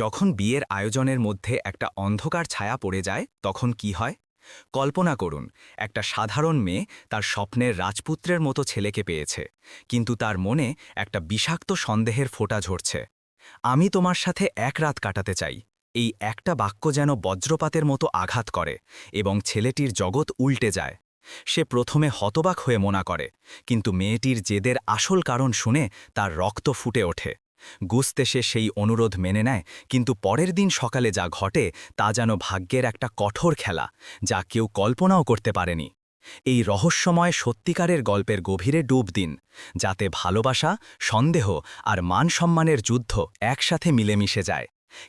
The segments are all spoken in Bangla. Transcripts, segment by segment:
যখন বিয়ের আয়োজনের মধ্যে একটা অন্ধকার ছায়া পড়ে যায়, তখন কি হয়? কল্পনা করুন, একটা সাধারণ মেয়ে তার স্বপ্নের রাজপুত্রের মতো ছেলেকে পেয়েছে, কিন্তু তার মনে একটা বিষাক্ত সন্দেহের ফোঁটা ঝরছে। আমি তোমার সাথে এক রাত কাটাতে চাই। এই একটা বাক্য যেন বজ্রপাতের মতো আঘাত করে এবং ছেলেটির জগৎ উল্টে যায়। সে প্রথমে হতবাক হয়ে মনা করে, কিন্তু মেয়েটির জেদের আসল কারণ শুনে তার রক্ত ফুটে ওঠে। গুস্তে সে সেই অনুরোধ মেনে নেয়, কিন্তু পরের দিন সকালে যা ঘটে তা যেন ভাগ্যের একটা কঠোর খেলা, যা কেউ কল্পনাও করতে পারেনি। এই রহস্যময় সত্যিকারের গল্পের গভীরে ডুব দিন, যাতে ভালোবাসা, সন্দেহ আর মান সম্মানের যুদ্ধ একসাথে মিলেমিশে যায়।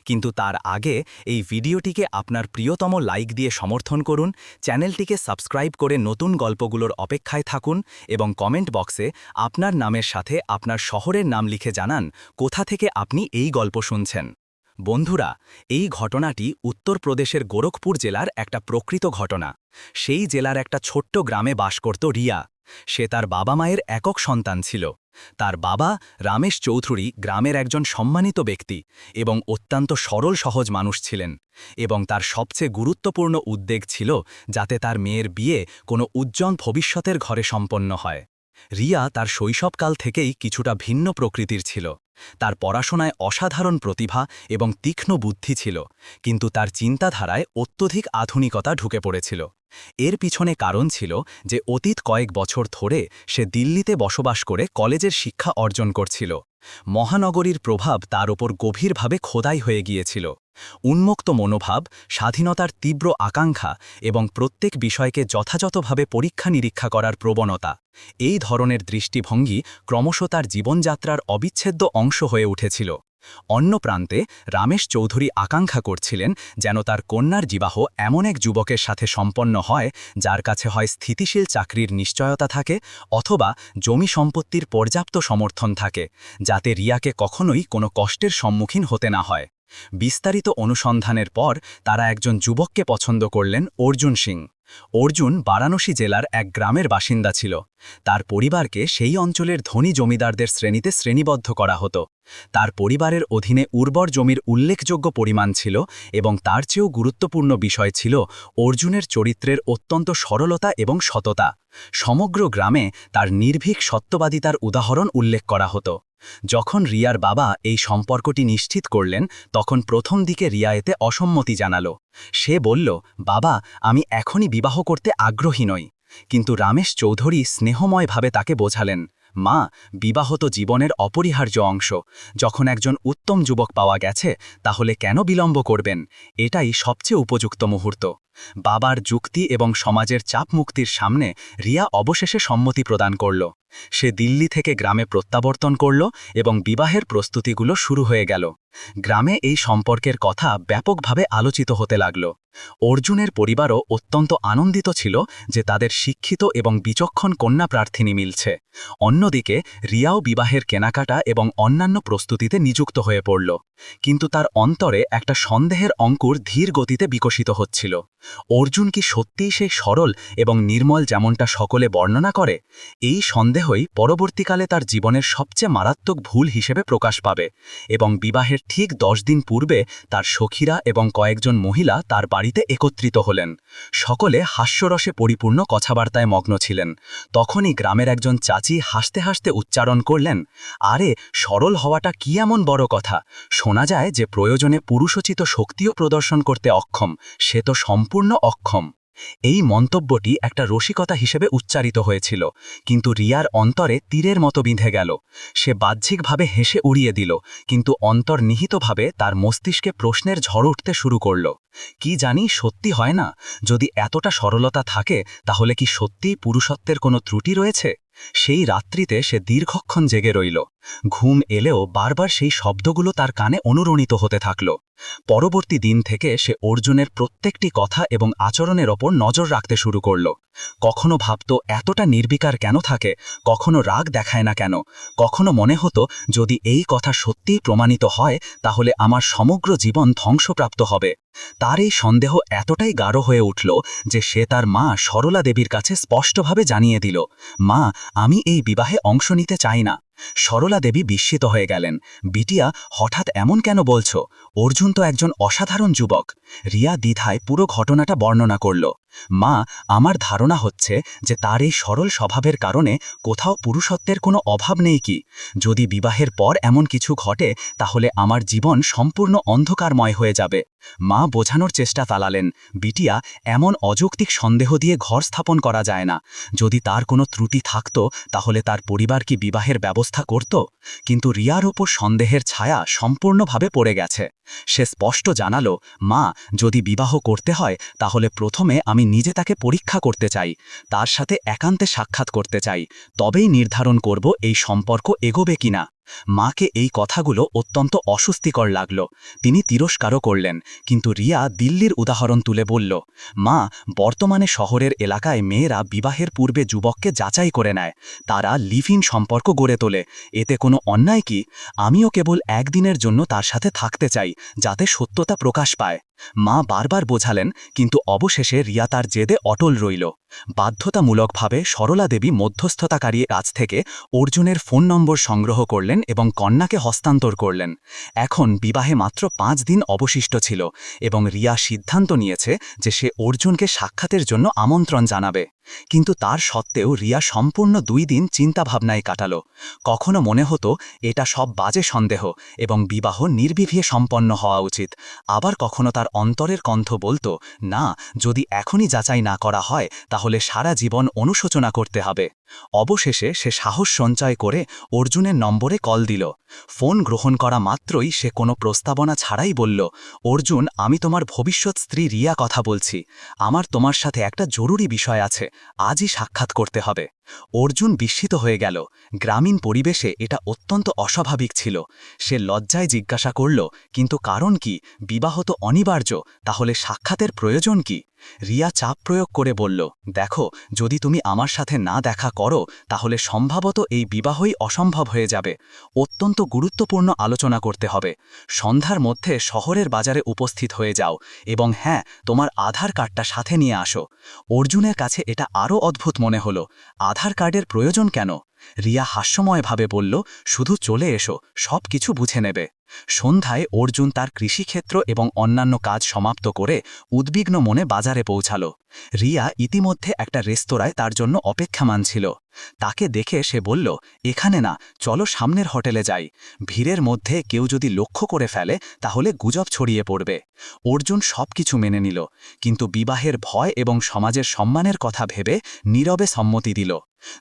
কিন্তু তার আগে এই ভিডিওটিকে আপনার প্রিয়তম লাইক দিয়ে সমর্থন করুন, চ্যানেলটিকে সাবস্ক্রাইব করে নতুন গল্পগুলোর অপেক্ষায় থাকুন এবং কমেন্ট বক্সে আপনার নামের সাথে আপনার শহরের নাম লিখে জানান কোথা থেকে আপনি এই গল্প শুনছেন। বন্ধুরা, এই ঘটনাটি উত্তরপ্রদেশের গোরখপুর জেলার একটা প্রকৃত ঘটনা। সেই জেলার একটা ছোট্ট গ্রামে বাস করত রিয়া। সে তার বাবা মায়ের একক সন্তান ছিল। তার বাবা রামেশ চৌধুরী গ্রামের একজন সম্মানিত ব্যক্তি এবং অত্যন্ত সরল সহজ মানুষ ছিলেন এবং তার সবচেয়ে গুরুত্বপূর্ণ উদ্বেগ ছিল যাতে তার মেয়ের বিয়ে কোনো উজ্জ্বল ভবিষ্যতের ঘরে সম্পন্ন হয়। রিয়া তার শৈশবকাল থেকেই কিছুটা ভিন্ন প্রকৃতির ছিল। তার পড়াশোনায় অসাধারণ প্রতিভা এবং তীক্ষ্ণ বুদ্ধি ছিল, কিন্তু তার চিন্তাধারায় অত্যধিক আধুনিকতা ঢুকে পড়েছিল। এর পিছনে কারণ ছিল যে অতীত কয়েক বছর ধরে সে দিল্লিতে বসবাস করে কলেজের শিক্ষা অর্জন করছিল। মহানগরীর প্রভাব তার ওপর গভীরভাবে খোদাই হয়ে গিয়েছিল। উন্মুক্ত মনোভাব, স্বাধীনতার তীব্র আকাঙ্ক্ষা এবং প্রত্যেক বিষয়কে যথাযথভাবে পরীক্ষা নিরীক্ষা করার প্রবণতা, এই ধরনের দৃষ্টিভঙ্গি ক্রমশ তার জীবনযাত্রার অবিচ্ছেদ্য অংশ হয়ে উঠেছিল। অন্য প্রান্তে রামেশ চৌধুরী আকাঙ্ক্ষা করছিলেন যেন তার কন্যার বিবাহ এমন এক যুবকের সাথে সম্পন্ন হয় যার কাছে হয় স্থিতিশীল চাকরির নিশ্চয়তা থাকে অথবা জমি সম্পত্তির পর্যাপ্ত সমর্থন থাকে, যাতে রিয়াকে কখনোই কোনো কষ্টের সম্মুখীন হতে না হয়। বিস্তারিত অনুসন্ধানের পর তারা একজন যুবককে পছন্দ করলেন অর্জুন সিং। অর্জুন বারাণসী জেলার এক গ্রামের বাসিন্দা ছিল। তার পরিবারকে সেই অঞ্চলের ধনী জমিদারদের শ্রেণীতে শ্রেণীবদ্ধ করা হতো। তার পরিবারের অধীনে উর্বর জমির উল্লেখযোগ্য পরিমাণ ছিল এবং তার চেয়েও গুরুত্বপূর্ণ বিষয় ছিল অর্জুনের চরিত্রের অত্যন্ত সরলতা এবং সততা। সমগ্র গ্রামে তার নির্ভীক সত্যবাদিতার উদাহরণ উল্লেখ করা হতো। যখন রিয়ার বাবা এই সম্পর্কটি নিশ্চিত করলেন, তখন প্রথম দিকে রিয়া এতে অসম্মতি জানালো। সে বলল, বাবা, আমি এখনই বিবাহ করতে আগ্রহী নই। কিন্তু রামেশ চৌধুরী স্নেহময়ভাবে তাকে বোঝালেন, মা, বিবাহ তো জীবনের অপরিহার্য অংশ। যখন একজন উত্তম যুবক পাওয়া গেছে, তাহলে কেন বিলম্ব করবেন? এটাই সবচেয়ে উপযুক্ত মুহূর্ত। বাবার যুক্তি এবং সমাজের চাপ মুক্তির সামনে রিয়া অবশেষে সম্মতি প্রদান করল। সে দিল্লি থেকে গ্রামে প্রত্যাবর্তন করল এবং বিবাহের প্রস্তুতিগুলো শুরু হয়ে গেল। গ্রামে এই সম্পর্কের কথা ব্যাপকভাবে আলোচিত হতে লাগল। অর্জুনের পরিবারও অত্যন্ত আনন্দিত ছিল যে তাদের শিক্ষিত এবং বিচক্ষণ কন্যা প্রার্থিনী মিলছে। অন্যদিকে, রিয়াও বিবাহের কেনাকাটা এবং অন্যান্য প্রস্তুতিতে নিযুক্ত হয়ে পড়ল। কিন্তু তার অন্তরে একটা সন্দেহের অঙ্কুর ধীর গতিতে বিকশিত হচ্ছিল। অর্জুন কি সত্যিই সেই সরল এবং নির্মল যেমনটা সকলে বর্ণনা করে, এই সন্দেহই পরবর্তীকালে তার জীবনের সবচেয়ে মারাত্মক ভুল হিসেবে প্রকাশ পাবে এবং বিবাহের ঠিক দশ দিন পূর্বে তার সখীরা এবং কয়েকজন মহিলা তার বাড়িতে একত্রিত হলেন। সকলে হাস্যরসে পরিপূর্ণ কথাবার্তায় মগ্ন ছিলেন। তখনই গ্রামের একজন চাচি হাসতে হাসতে উচ্চারণ করলেন, আরে, সরল হওয়াটা কি এমন বড় কথা? শোনা যায় যে প্রয়োজনে পুরুষোচিত শক্তিও প্রদর্শন করতে অক্ষম, সে তো সম্পূর্ণ অক্ষম। এই মন্তব্যটি একটা রসিকতা হিসেবে উচ্চারিত হয়েছিল, কিন্তু রিয়ার অন্তরে তীরের মতো বিঁধে গেল। সে বাহ্যিকভাবে হেসে উড়িয়ে দিল, কিন্তু অন্তর্নিহিতভাবে তার মস্তিষ্কে প্রশ্নের ঝড় উঠতে শুরু করল। কি জানি সত্যি হয় না? যদি এতটা সরলতা থাকে, তাহলে কি সত্যিই পুরুষত্বের কোনো ত্রুটি রয়েছে? সেই রাত্রিতে সে দীর্ঘক্ষণ জেগে রইল। ঘুম এলেও বারবার সেই শব্দগুলো তার কানে অনুরণিত হতে থাকল। পরবর্তী দিন থেকে সে অর্জুনের প্রত্যেকটি কথা এবং আচরণের ওপর নজর রাখতে শুরু করল। কখনো ভাবত, এতটা নির্বিকার কেন থাকে? কখনো রাগ দেখায় না কেন? কখনো মনে হতো, যদি এই কথা সত্যিই প্রমাণিত হয়, তাহলে আমার সমগ্র জীবন ধ্বংসপ্রাপ্ত হবে। তার এই সন্দেহ এতটাই গাঢ় হয়ে উঠল যে সে তার মা সরলা দেবীর কাছে স্পষ্টভাবে জানিয়ে দিল, মা, আমি এই বিবাহে অংশ নিতে চাই না। সরলা দেবী বিস্মিত হয়ে গেলেন, বিটিয়া, হঠাৎ এমন কেন বলছো? অর্জুন তো একজন অসাধারণ যুবক। রিয়া দ্বিধায় পুরো ঘটনাটা বর্ণনা করল। মা, আমার ধারণা হচ্ছে যে তার এই সরল স্বভাবের কারণে কোথাও পুরুষত্বের কোনো অভাব নেই কি? যদি বিবাহের পর এমন কিছু ঘটে, তাহলে আমার জীবন সম্পূর্ণ অন্ধকারময় হয়ে যাবে। মা বোঝানোর চেষ্টা চালালেন, বিটিয়া, এমন অযৌক্তিক সন্দেহ দিয়ে ঘর স্থাপন করা যায় না। যদি তার কোনো ত্রুটি থাকত, তাহলে তার পরিবার কি বিবাহের ব্যবস্থা করত? কিন্তু রিয়ার ওপর সন্দেহের ছায়া সম্পূর্ণভাবে পড়ে গেছে। সে স্পষ্ট জানালো, মা, যদি বিবাহ করতে হয়, তাহলে প্রথমে আমি নিজে তাকে পরীক্ষা করতে চাই, তার সাথে একান্তে সাক্ষাৎ করতে চাই, তবেই নির্ধারণ করব এই সম্পর্ক এগোবে কিনা। মাকে এই কথাগুলো অত্যন্ত অস্বস্তিকর লাগল। তিনি তিরস্কারও করলেন, কিন্তু রিয়া দিল্লির উদাহরণ তুলে বলল, মা, বর্তমানে শহরের এলাকায় মেয়েরা বিবাহের পূর্বে যুবককে যাচাই করে নেয়। তারা লিভ সম্পর্ক গড়ে তোলে। এতে কোনো অন্যায় কি? আমিও কেবল একদিনের জন্য তার সাথে থাকতে চাই, যাতে সত্যতা প্রকাশ পায়। মা বারবার বোঝালেন, কিন্তু অবশেষে রিয়া তার জেদে অটল রইল। বাধ্যতামূলকভাবে সরলা দেবী মধ্যস্থতাকারী কাছ থেকে অর্জুনের ফোন নম্বর সংগ্রহ করলেন এবং কন্যাকে হস্তান্তর করলেন। এখন বিবাহে মাত্র পাঁচ দিন অবশিষ্ট ছিল এবং রিয়া সিদ্ধান্ত নিয়েছে যে সে অর্জুনকে সাক্ষাতের জন্য আমন্ত্রণ জানাবে। কিন্তু তার সত্ত্বেও রিয়া সম্পূর্ণ দুই দিন চিন্তাভাবনায় কাটাল। কখনো মনে হতো, এটা সব বাজে সন্দেহ এবং বিবাহ নির্বিভিয়ে সম্পন্ন হওয়া উচিত। আবার কখনো তার অন্তরের কণ্ঠ বলত, না, যদি এখনই যাচাই না করা হয়, তাহলে সারা জীবন অনুশোচনা করতে হবে। অবশেষে সে সাহস সঞ্চয় করে অর্জুনের নম্বরে কল দিল। ফোন গ্রহণ করা মাত্রই সে কোনো প্রস্তাবনা ছাড়াই বলল, অর্জুন, আমি তোমার ভবিষ্যৎ স্ত্রী রিয়া কথা বলছি। আমার তোমার সাথে একটা জরুরি বিষয় আছে। আজই সাক্ষাৎ করতে হবে। অর্জুন বিস্মিত হয়ে গেল। গ্রামীণ পরিবেশে এটা অত্যন্ত অস্বাভাবিক ছিল। সে লজ্জায় জিজ্ঞাসা করল, কিন্তু কারণ কি? বিবাহ তো অনিবার্য, তাহলে সাক্ষাতের প্রয়োজন কি? রিয়া চাপ প্রয়োগ করে বলল, দেখো, যদি তুমি আমার সাথে না দেখা করো, তাহলে সম্ভবত এই বিবাহই অসম্ভব হয়ে যাবে। অত্যন্ত গুরুত্বপূর্ণ আলোচনা করতে হবে। সন্ধ্যার মধ্যে শহরের বাজারে উপস্থিত হয়ে যাও এবং হ্যাঁ তোমার আধার কার্ডটা সাথে নিয়ে আসো। অর্জুনের কাছে এটা আরও অদ্ভুত মনে হলো। আধার কার্ডের প্রয়োজন কেন? রিয়া হাস্যময়ভাবে বলল, শুধু চলে এসো, সব কিছু বুঝে নেবে। সন্ধ্যায় অর্জুন তার কৃষিক্ষেত্র এবং অন্যান্য কাজ সমাপ্ত করে উদ্বিগ্ন মনে বাজারে পৌঁছাল। রিয়া ইতিমধ্যে একটা রেস্তোরাঁয় তার জন্য অপেক্ষামান ছিল। তাকে দেখে সে বলল, এখানে না, চলো সামনের হোটেলে যাই। ভিড়ের মধ্যে কেউ যদি লক্ষ্য করে ফেলে, তাহলে গুজব ছড়িয়ে পড়বে। অর্জুন সব কিছু মেনে নিল, কিন্তু বিবাহের ভয় এবং সমাজের সম্মানের কথা ভেবে নীরবে সম্মতি দিল।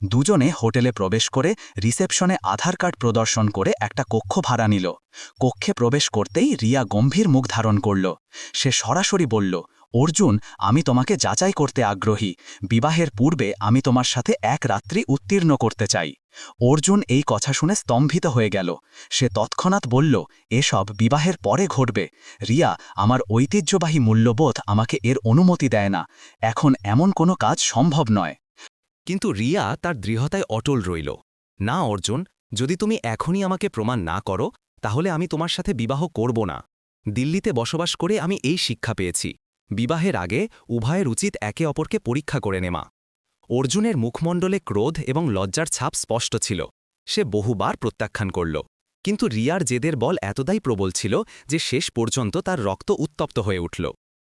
দুজনে হোটেলে প্রবেশ করে রিসেপশনে আধার কার্ড প্রদর্শন করে একটা কক্ষ ভাড়া নিল। কক্ষে প্রবেশ করতেই রিয়া গম্ভীর মুখ ধারণ করল। সে সরাসরি বলল অর্জুন, আমি তোমাকে যাচাই করতে আগ্রহী। বিবাহের পূর্বে আমি তোমার সাথে এক রাত্রি উত্তীর্ণ করতে চাই। অর্জুন এই কথা শুনে স্তম্ভিত হয়ে গেল। সে তৎক্ষণাৎ বলল, এসব বিবাহের পরে ঘটবে। রিয়া, আমার ঐতিহ্যবাহী মূল্যবোধ আমাকে এর অনুমতি দেয় না। এখন এমন কোনো কাজ সম্ভব নয়। কিন্তু রিয়া তার দৃঢ়তায় অটল রইল। না, অর্জুন, যদি তুমি এখনই আমাকে প্রমাণ না করো, তাহলে আমি তোমার সাথে বিবাহ করব না। দিল্লিতে বসবাস করে আমি এই শিক্ষা পেয়েছি। বিবাহের আগে উভয়ের উচিত একে অপরকে পরীক্ষা করে নেমা অর্জুনের মুখমণ্ডলে ক্রোধ এবং লজ্জার ছাপ স্পষ্ট ছিল। সে বহুবার প্রত্যাখ্যান করল। কিন্তু রিয়ার জেদের বল এতদাই প্রবল ছিল যে শেষ পর্যন্ত তার রক্ত উত্তপ্ত হয়ে উঠল।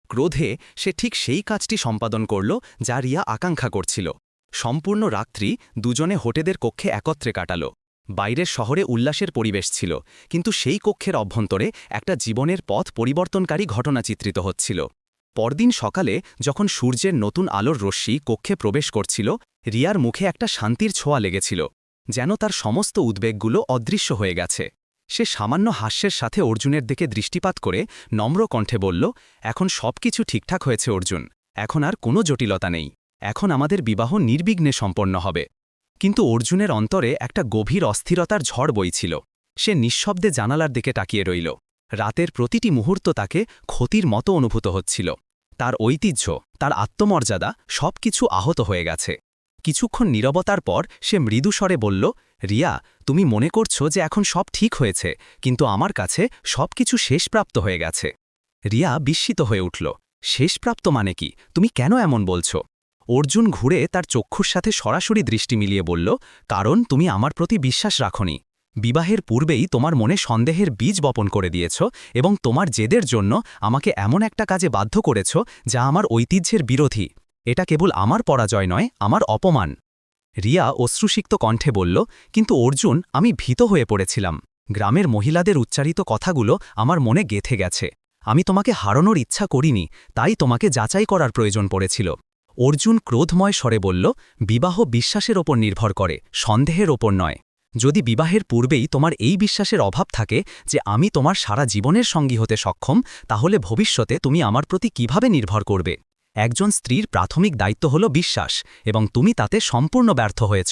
ক্রোধে সে ঠিক সেই কাজটি সম্পাদন করল যা রিয়া আকাঙ্ক্ষা করছিল। সম্পূর্ণ রাত্রি দুজনে হোটেদের কক্ষে একত্রে কাটাল। বাইরের শহরে উল্লাসের পরিবেশ ছিল, কিন্তু সেই কক্ষের অভ্যন্তরে একটা জীবনের পথ পরিবর্তনকারী ঘটনা চিত্রিত হচ্ছিল। পরদিন সকালে যখন সূর্যের নতুন আলোর রশ্মি কক্ষে প্রবেশ করছিল, রিয়ার মুখে একটা শান্তির ছোঁয়া লেগেছিল, যেন তার সমস্ত উদ্বেগগুলো অদৃশ্য হয়ে গেছে। সে সামান্য হাস্যের সাথে অর্জুনের দিকে দৃষ্টিপাত করে নম্র কণ্ঠে বলল, এখন সব কিছু ঠিকঠাক হয়েছে, অর্জুন। এখন আর কোনো জটিলতা নেই। এখন আমাদের বিবাহ নির্বিঘ্নে সম্পন্ন হবে। কিন্তু অর্জুনের অন্তরে একটা গভীর অস্থিরতার ঝড় বইছিল। সে নিঃশব্দে জানালার দিকে তাকিয়ে রইল। রাতের প্রতিটি মুহূর্ত তাকে ক্ষতির মতো অনুভূত হচ্ছিল। তার ঐতিহ্য, তার আত্মমর্যাদা সব কিছু আহত হয়ে গেছে। কিছুক্ষণ নীরবতার পর সে মৃদুস্বরে বলল, রিয়া, তুমি মনে করছ যে এখন সব ঠিক হয়েছে, কিন্তু আমার কাছে সব কিছু শেষপ্রাপ্ত হয়ে গেছে। রিয়া বিস্মিত হয়ে উঠল, শেষপ্রাপ্ত মানে কি? তুমি কেন এমন বলছো? অর্জুন ঘুরে তার চক্ষুর সাথে সরাসরি দৃষ্টি মিলিয়ে বলল, কারণ তুমি আমার প্রতি বিশ্বাস রাখনি। বিবাহের পূর্বেই তোমার মনে সন্দেহের বীজ বপন করে দিয়েছ এবং তোমার জেদের জন্য আমাকে এমন একটা কাজে বাধ্য করেছ যা আমার ঐতিহ্যের বিরোধী। এটা কেবল আমার পরাজয় নয়, আমার অপমান। রিয়া অশ্রুসিক্ত কণ্ঠে বলল, কিন্তু অর্জুন, আমি ভীত হয়ে পড়েছিলাম। গ্রামের মহিলাদের উচ্চারিত কথাগুলো আমার মনে গেথে গেছে। আমি তোমাকে হারানোর ইচ্ছা করিনি, তাই তোমাকে যাচাই করার প্রয়োজন পড়েছিল। অর্জুন ক্রোধময় স্বরে বলল, বিবাহ বিশ্বাসের ওপর নির্ভর করে, সন্দেহের ওপর নয়। যদি বিবাহের পূর্বেই তোমার এই বিশ্বাসের অভাব থাকে যে আমি তোমার সারা জীবনের সঙ্গী হতে সক্ষম, তাহলে ভবিষ্যতে তুমি আমার প্রতি কীভাবে নির্ভর করবে? একজন স্ত্রীর প্রাথমিক দায়িত্ব হল বিশ্বাস, এবং তুমি তাতে সম্পূর্ণ ব্যর্থ হয়েছ।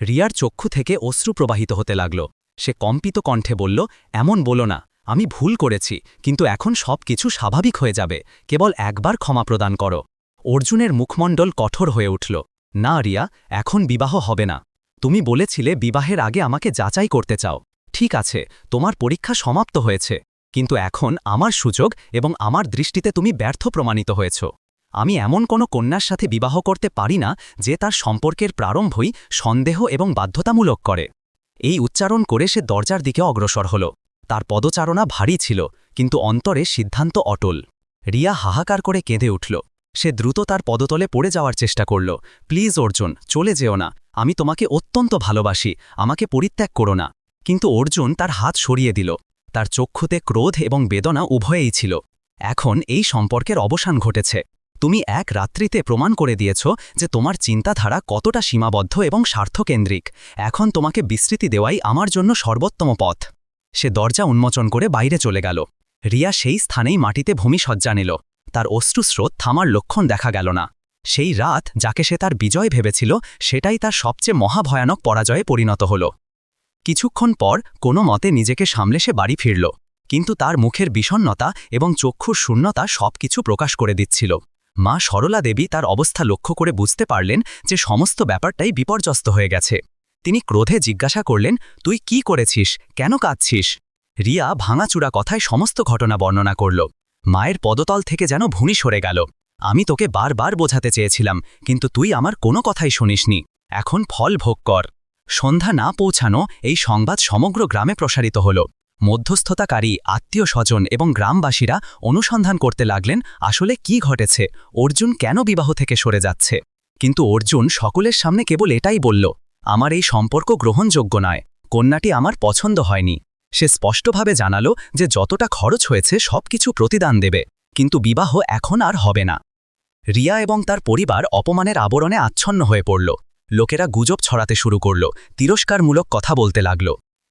রিয়ার চক্ষু থেকে অশ্রু প্রবাহিত হতে লাগল। সে কম্পিত কণ্ঠে বলল, এমন বলো না, আমি ভুল করেছি, কিন্তু এখন সব কিছু স্বাভাবিক হয়ে যাবে, কেবল একবার ক্ষমা প্রদান করো। অর্জুনের মুখমণ্ডল কঠোর হয়ে উঠল। না, রিয়া, এখন বিবাহ হবে না। তুমি বলেছিলে বিবাহের আগে আমাকে যাচাই করতে চাও। ঠিক আছে, তোমার পরীক্ষা সমাপ্ত হয়েছে। কিন্তু এখন আমার সুযোগ এবং আমার দৃষ্টিতে তুমি ব্যর্থ প্রমাণিত হয়েছ। আমি এমন কোনো কন্যার সাথে বিবাহ করতে পারি না যে তার সম্পর্কের প্রারম্ভই সন্দেহ এবং বাধ্যতামূলক করে। এই উচ্চারণ করে সে দরজার দিকে অগ্রসর হল। তার পদচারণা ভারী ছিল, কিন্তু অন্তরে সিদ্ধান্ত অটল। রিয়া হাহাকার করে কেঁদে উঠল। সে দ্রুত তার পদতলে পড়ে যাওয়ার চেষ্টা করল। প্লিজ, অর্জুন, চলে যেও না। আমি তোমাকে অত্যন্ত ভালোবাসি, আমাকে পরিত্যাগ করো না। কিন্তু অর্জুন তার হাত সরিয়ে দিল। তার চক্ষুতে ক্রোধ এবং বেদনা উভয়েই ছিল। এখন এই সম্পর্কের অবসান ঘটেছে। তুমি এক রাত্রিতে প্রমাণ করে দিয়েছ যে তোমার চিন্তাধারা কতটা সীমাবদ্ধ এবং স্বার্থকেন্দ্রিক। এখন তোমাকে বিস্তৃতি দেওয়াই আমার জন্য সর্বোত্তম পথ। সে দরজা উন্মোচন করে বাইরে চলে গেল। রিয়া সেই স্থানেই মাটিতে ভূমিসজ্জা নিল। তার অশ্রুস্রোত থামার লক্ষণ দেখা গেল না। সেই রাত যাকে সে তার বিজয় ভেবেছিল, সেটাই তার সবচেয়ে মহাভয়ানক পরাজয়ে পরিণত হল। কিছুক্ষণ পর কোনো মতে নিজেকে সামলে সে বাড়ি ফিরল, কিন্তু তার মুখের বিষণ্নতা এবং চক্ষুর শূন্যতা সবকিছু প্রকাশ করে দিচ্ছিল। মা সরলা দেবী তার অবস্থা লক্ষ্য করে বুঝতে পারলেন যে সমস্ত ব্যাপারটাই বিপর্যস্ত হয়ে গেছে। তিনি ক্রোধে জিজ্ঞাসা করলেন, তুই কি করেছিস? কেন কাঁদছিস? রিয়া ভাঙাচূড়া কথায় সমস্ত ঘটনা বর্ণনা করল। মায়ের পদতল থেকে যেন ভুঁড়ি সরে গেল। আমি তোকে বারবার বোঝাতে চেয়েছিলাম, কিন্তু তুই আমার কোনো কথাই শুনিসনি। এখন ফল ভোগ কর। সন্ধ্যা না পৌঁছানো এই সংবাদ সমগ্র গ্রামে প্রসারিত হল। মধ্যস্থতাকারী, আত্মীয় স্বজন এবং গ্রামবাসীরা অনুসন্ধান করতে লাগলেন, আসলে কি ঘটেছে? অর্জুন কেন বিবাহ থেকে সরে যাচ্ছে? কিন্তু অর্জুন সকলের সামনে কেবল এটাই বলল, আমার এই সম্পর্ক গ্রহণযোগ্য নয়। কন্যাটি আমার পছন্দ হয়নি। সে স্পষ্টভাবে জানালো যে যতটা খরচ হয়েছে সবকিছু প্রতিদান দেবে, কিন্তু বিবাহ এখন আর হবে না। রিয়া এবং তার পরিবার অপমানের আবরণে আচ্ছন্ন হয়ে পড়ল। লোকেরা গুজব ছড়াতে শুরু করল। তিরস্কারমূলক কথা বলতে লাগল।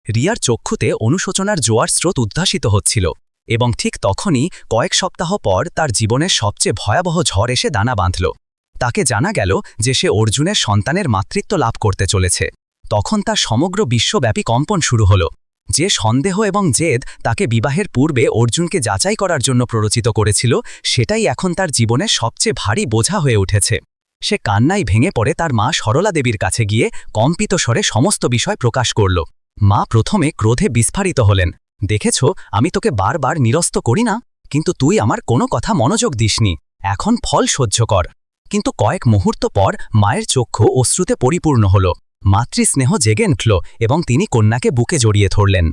রিয়ার চক্ষুতে অনুশোচনার জোয়ার স্রোত উদ্ভাসিত হচ্ছিল এবং ঠিক তখনই কয়েক সপ্তাহ পর তার জীবনের সবচেয়ে ভয়াবহ ঝড় এসে দানা বাঁধল। তাকে জানা গেল যে সে অর্জুনের সন্তানের মাতৃত্ব লাভ করতে চলেছে। তখন তার সমগ্র বিশ্বব্যাপী কম্পন শুরু হল। যে সন্দেহ এবং জেদ তাকে বিবাহের পূর্বে অর্জুনকে যাচাই করার জন্য প্ররোচিত করেছিল, সেটাই এখন তার জীবনের সবচেয়ে ভারী বোঝা হয়ে উঠেছে। সে কান্নায় ভেঙে পড়ে তার মা সরলা দেবীর কাছে গিয়ে কম্পিত স্বরে সমস্ত বিষয় প্রকাশ করল। মা প্রথমে ক্রোধে বিস্ফারিত হলেন, দেখেছ, আমি তোকে বারবার নিরস্ত করি না, কিন্তু তুই আমার কোনো কথা মনোযোগ দিসনি, এখন ফল সহ্য কর। কিন্তু কয়েক মুহূর্ত পর মায়ের চক্ষু অশ্রুতে পরিপূর্ণ হল। মাতৃস্নেহ জেগে উঠল এবং তিনি কন্যাকে বুকে জড়িয়ে ধরলেন।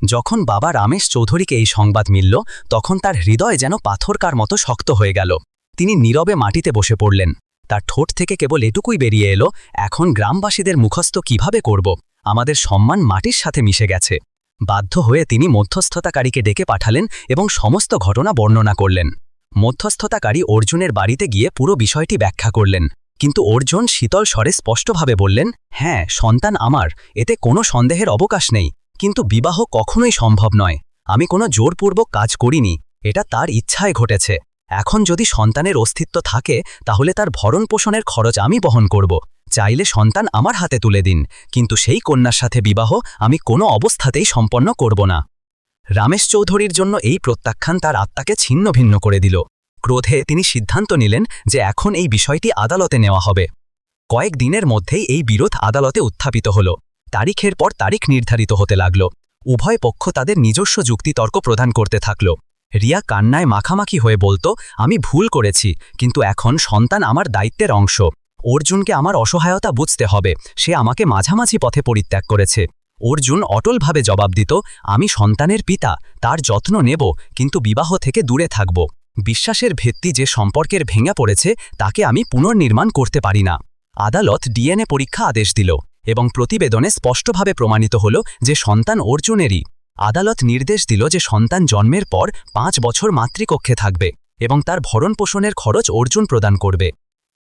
যখন বাবা রামেশ চৌধুরীকে এই সংবাদ মিলল, তখন তার হৃদয় যেন পাথরকার মতো শক্ত হয়ে গেল। তিনি নীরবে মাটিতে বসে পড়লেন। তার ঠোঁট থেকে কেবল এটুকুই বেরিয়ে এলো, এখন গ্রামবাসীদের মুখস্থ কীভাবে করব? আমাদের সম্মান মাটির সাথে মিশে গেছে। বাধ্য হয়ে তিনি মধ্যস্থতাকারীকে ডেকে পাঠালেন এবং সমস্ত ঘটনা বর্ণনা করলেন। মধ্যস্থতাকারী অর্জুনের বাড়িতে গিয়ে পুরো বিষয়টি ব্যাখ্যা করলেন। কিন্তু অর্জুন শীতল স্বরে স্পষ্টভাবে বললেন হ্যাঁ সন্তান আমার, এতে কোনো সন্দেহের অবকাশ নেই। কিন্তু বিবাহ কখনোই সম্ভব নয়। আমি কোনো জোরপূর্বক কাজ করিনি। এটা তার ইচ্ছায় ঘটেছে। এখন যদি সন্তানের অস্তিত্ব থাকে, তাহলে তার ভরণ পোষণের খরচ আমি বহন করব। চাইলে সন্তান আমার হাতে তুলে দিন। কিন্তু সেই কন্যার সাথে বিবাহ আমি কোনো অবস্থাতেই সম্পন্ন করব না। রামেশ চৌধুরীর জন্য এই প্রত্যাখ্যান তার আত্মাকে ছিন্ন ভিন্ন করে দিল। ক্রোধে তিনি সিদ্ধান্ত নিলেন যে এখন এই বিষয়টি আদালতে নেওয়া হবে। কয়েক দিনের মধ্যেই এই বিরোধ আদালতে উত্থাপিত হল। তারিখের পর তারিখ নির্ধারিত হতে লাগল। উভয় পক্ষ তাদের নিজস্ব যুক্তিতর্ক প্রদান করতে থাকল। রিয়া কান্নায় মাখামাখি হয়ে বলতো, আমি ভুল করেছি, কিন্তু এখন সন্তান আমার দায়িত্বের অংশ। অর্জুনকে আমার অসহায়তা বুঝতে হবে। সে আমাকে মাঝামাঝি পথে পরিত্যাগ করেছে। অর্জুন অটলভাবে জবাব দিত, আমি সন্তানের পিতা, তার যত্ন নেব, কিন্তু বিবাহ থেকে দূরে থাকব। বিশ্বাসের ভিত্তি যে সম্পর্কের ভেঙে পড়েছে, তাকে আমি পুনর্নির্মাণ করতে পারি না। আদালত ডিএনএ পরীক্ষা আদেশ দিল এবং প্রতিবেদনে স্পষ্টভাবে প্রমাণিত হল যে সন্তান অর্জুনেরই। আদালত নির্দেশ দিল যে সন্তান জন্মের পর পাঁচ বছর মাতৃকক্ষে থাকবে এবং তার ভরণ পোষণের খরচ অর্জুন প্রদান করবে।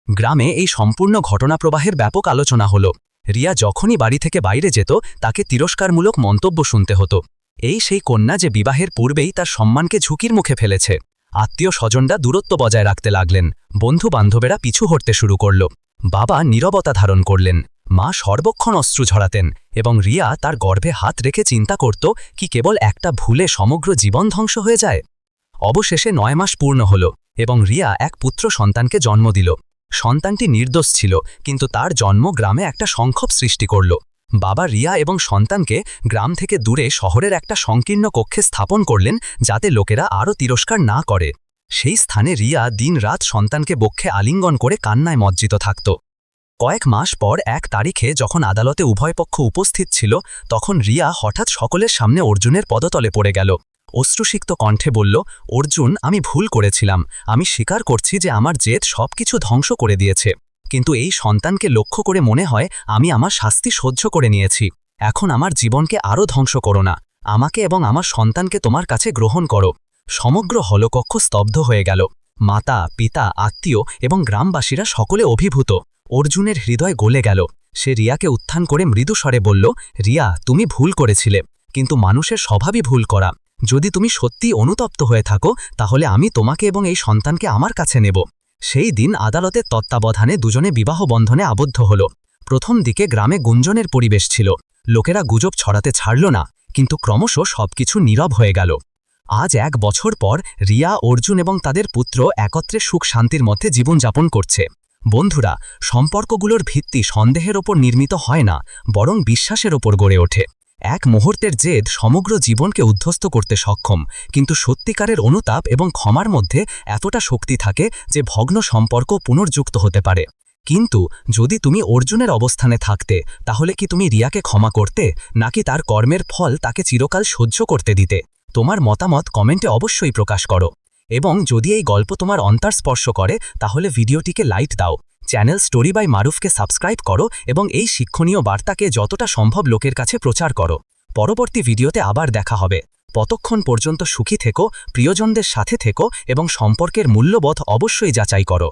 গ্রামে এই সম্পূর্ণ ঘটনাপ্রবাহের ব্যাপক আলোচনা হল। রিয়া যখনই বাড়ি থেকে বাইরে যেত, তাকে তিরস্কারমূলক মন্তব্য শুনতে হতো। এই সেই কন্যা যে বিবাহের পূর্বেই তার সম্মানকে ঝুঁকির মুখে ফেলেছে। আত্মীয় স্বজনরা দূরত্ব বজায় রাখতে লাগলেন। বন্ধু বান্ধবেরা পিছু হটতে শুরু করল। বাবা নীরবতা ধারণ করলেন। মা সর্বক্ষণ অশ্রু ঝরাতেন এবং রিয়া তার গর্ভে হাত রেখে চিন্তা করত কি কেবল একটা ভুলে সমগ্র জীবন ধ্বংস হয়ে যায়। অবশেষে নয় মাস পূর্ণ হল এবং রিয়া এক পুত্র সন্তানকে জন্ম দিল। সন্তানটি নির্দোষ ছিল, কিন্তু তার জন্ম গ্রামে একটা সংক্ষোভ সৃষ্টি করল। বাবা রিয়া এবং সন্তানকে গ্রাম থেকে দূরে শহরের একটা সংকীর্ণ কক্ষে স্থাপন করলেন যাতে লোকেরা আরও তিরস্কার না করে। সেই স্থানে রিয়া দিনরাত সন্তানকে বক্ষে আলিঙ্গন করে কান্নায় মজ্জিত থাকত। কয়েক মাস পর এক তারিখে যখন আদালতে উভয় পক্ষ উপস্থিত ছিল, তখন রিয়া হঠাৎ সকলের সামনে অর্জুনের পদতলে পড়ে গেল। অশ্রুসিক্ত কণ্ঠে বলল, অর্জুন, আমি ভুল করেছিলাম। আমি স্বীকার করছি যে আমার জেদ সবকিছু ধ্বংস করে দিয়েছে। কিন্তু এই সন্তানকে লক্ষ্য করে মনে হয় আমি আমার শাস্তি সহ্য করে নিয়েছি। এখন আমার জীবনকে আরও ধ্বংস করো না। আমাকে এবং আমার সন্তানকে তোমার কাছে গ্রহণ করো। সমগ্র হলকক্ষ স্তব্ধ হয়ে গেল। মাতা, পিতা, আত্মীয় এবং গ্রামবাসীরা সকলে অভিভূত। অর্জুনের হৃদয় গলে গেল। সে রিয়াকে উত্থান করে মৃদু স্বরে বলল, রিয়া, তুমি ভুল করেছিলে। কিন্তু মানুষের স্বভাবই ভুল করা। যদি তুমি সত্যি অনুতপ্ত হয়ে থাকো, তাহলে আমি তোমাকে এবং এই সন্তানকে আমার কাছে নেব। সেই দিন আদালতের তত্ত্বাবধানে দুজনে বিবাহ বন্ধনে আবদ্ধ হল। প্রথম দিকে গ্রামে গুঞ্জনের পরিবেশ ছিল। লোকেরা গুজব ছড়াতে ছাড়ল না, কিন্তু ক্রমশ সবকিছু নীরব হয়ে গেল। আজ এক বছর পর রিয়া, অর্জুন এবং তাদের পুত্র একত্রে সুখ শান্তির মধ্যে জীবনযাপন করছে। বন্ধুরা, সম্পর্কগুলোর ভিত্তি সন্দেহের ওপর নির্মিত হয় না, বরং বিশ্বাসের ওপর গড়ে ওঠে। এক মুহূর্তের জেদ সমগ্র জীবনকে উদ্ধস্ত করতে সক্ষম, কিন্তু সত্যিকারের অনুতাপ এবং ক্ষমার মধ্যে এতটা শক্তি থাকে যে ভগ্ন সম্পর্ক পুনর্যুক্ত হতে পারে। কিন্তু যদি তুমি অর্জুনের অবস্থানে থাকতে, তাহলে কি তুমি রিয়াকে ক্ষমা করতে, নাকি তার কর্মের ফল তাকে চিরকাল সহ্য করতে দিতে? তোমার মতামত কমেন্টে অবশ্যই প্রকাশ করো। এবং যদি এই গল্প তোমার অন্তর স্পর্শ করে, তাহলে ভিডিওটিকে লাইট দাও। চ্যানেল স্টোরি বাই মারুফকে সাবস্ক্রাইব করো এবং এই শিক্ষণীয় বার্তাকে যতটা সম্ভব লোকের কাছে প্রচার করো। পরবর্তী ভিডিওতে আবার দেখা হবে। ততক্ষণ পর্যন্ত সুখী থেকো, প্রিয়জনদের সাথে থেকো এবং সম্পর্কের মূল্যবোধ অবশ্যই যাচাই করো।